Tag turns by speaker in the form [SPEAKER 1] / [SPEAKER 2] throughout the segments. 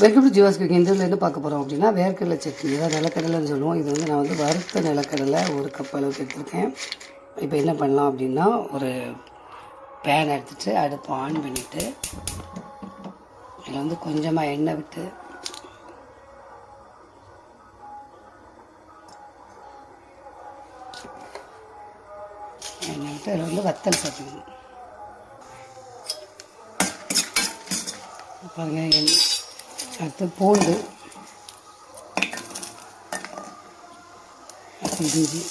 [SPEAKER 1] Welcome to Jeeva's cooking இந்த வீடியோல என்ன பார்க்க போகிறோம் அப்படின்னா வேர்க்கடலை சட்னி. ஏதாவது நிலக்கடலைன்னு சொல்லுவோம். இது வந்து நான் வந்து வறுத்த நிலக்கடலை ஒரு கப் அளவுக்கு எடுத்திருக்கேன். இப்போ என்ன பண்ணலாம் அப்படின்னா ஒரு பேன் எடுத்துகிட்டு அடுப்பு ஆன் பண்ணிவிட்டு இதில் வந்து கொஞ்சமாக எண்ணெய் விட்டு எண்ணெய் விட்டு அதில் வந்து வத்தல் சேர்த்துக்கணும். பாருங்க எண்ணெய் அடுத்து பூண்டு. அடுத்து இஞ்சி.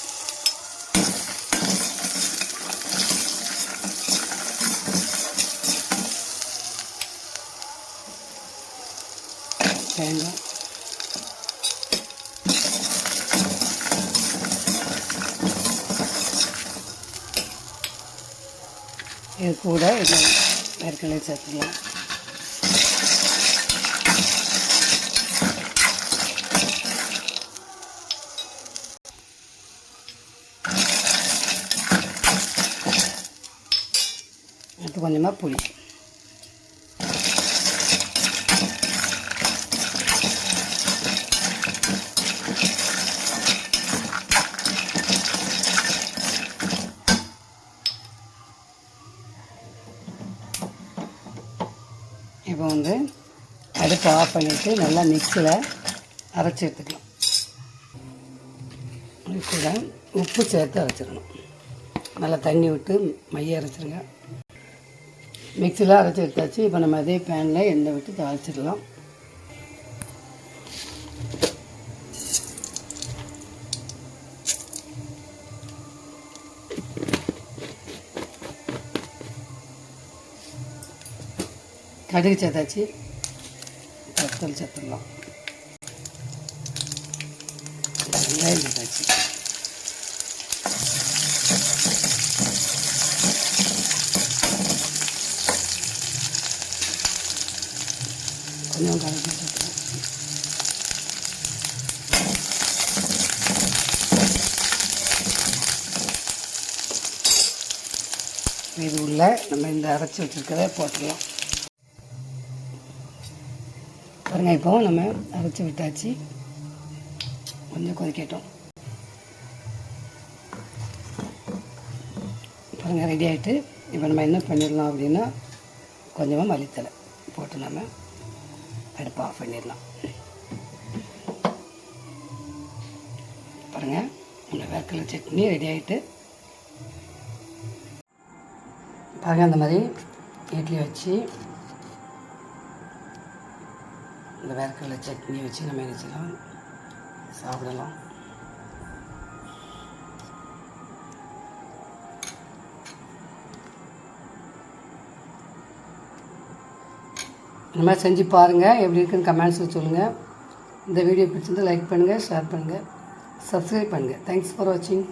[SPEAKER 1] தேங்காய். இது கூட இது வேர்க்கடலை சேர்த்துக்கலாம் அடுத்து கொஞ்சமாக புளி. இப்போ வந்து அடுப்பை ஆஃப் பண்ணிவிட்டு நல்லா மிக்சியில் அரைச்சி எடுத்துக்கலாம். இது உப்பு சேர்த்து அரைச்சிடணும். நல்லா தண்ணி விட்டு மைய அரைச்சிருங்க. மிக்சியில் அரைச்சி எடுத்தாச்சு. இப்போ நம்ம அதே பேனில் எண்ணெய் விட்டு தாளிச்சிடலாம். கடுகு சேர்த்தாச்சு. வத்தல் சேர்த்துடலாம். வெங்காயம் சேர்த்தாச்சு. கொஞ்சம் கலந்து இது உள்ள நம்ம இந்த அரைச்சி வச்சுருக்கதை போட்டுடலாம் பாருங்க இப்போ நம்ம அரைச்சி விட்டாச்சு. கொஞ்சம் கொதிக்கட்டும். பாருங்கள் ரெடி ஆகிட்டு இப்போ நம்ம என்ன பண்ணிடலாம் அப்படின்னா கொஞ்சமாக மல்லித்தலை போட்டு நம்ம அடுப்பு ஆஃப் பண்ணிடலாம். பாருங்கள் நம்ம வேர்க்கடலை சட்னி ரெடி ஆகிட்டு பாருங்கள் அந்த மாதிரி இட்லி வச்சு இந்த வேர்க்கடலை சட்னி வச்சு நம்ம என்ன செய்யலாம்? சாப்பிடலாம். இந்த மாதிரி செஞ்சு பாருங்கள் எப்படி இருக்குன்னு கமெண்ட்ஸில் சொல்லுங்கள் இந்த வீடியோ பிடிச்சிருந்து லைக் பண்ணுங்கள் ஷேர் பண்ணுங்கள் சப்ஸ்கிரைப் பண்ணுங்கள் தேங்க்ஸ் ஃபார் வாட்சிங்